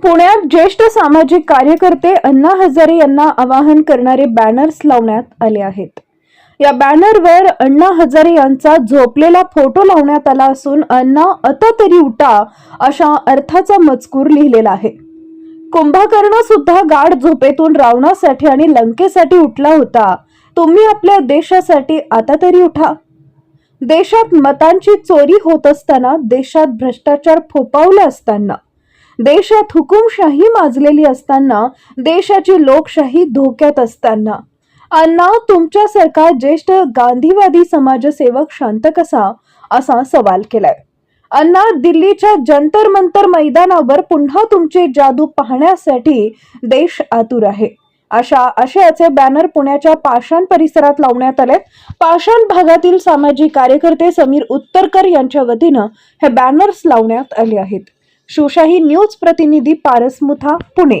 पुण्यात ज्येष्ठ सामाजिक कार्यकर्ते अण्णा हजारे यांना आवाहन करणारे बॅनर्स लावण्यात आले आहेत. या बॅनरवर अण्णा हजारे यांचा झोपलेला फोटो लावण्यात आला असून अण्णा आता तरी उठा अशा अर्थाचा मजकूर लिहिलेला आहे. कुंभकर्ण सुद्धा गाढ झोपेतून रावणासाठी आणि लंकेसाठी उठला होता. तुम्ही आपल्या देशासाठी आता तरी उठा. देशात मतांची चोरी होत असताना देशात भ्रष्टाचार फोपावला असताना देशात हुकुमशाही माजलेली असताना देशाची लोकशाही धोक्यात असताना. अण्णा तुमच्यासारखा ज्येष्ठ गांधीवादी समाजसेवक शांत कसा? असा सवाल केलाय. अण्णा दिल्लीच्या जंतर मंतर मैदानावर पुन्हा तुमचे जादू पाहण्यासाठी देश आतुर आहे. अशा आशयाचे बॅनर पुण्याच्या पाषाण परिसरात लावण्यात आले पाषाण भागातील सामाजिक कार्यकर्ते समीर उत्तरकर यांच्या वतीनं हे बॅनर्स लावण्यात आले आहेत. शिवशाही न्यूज प्रतिनिधी पारस मुथा पुणे.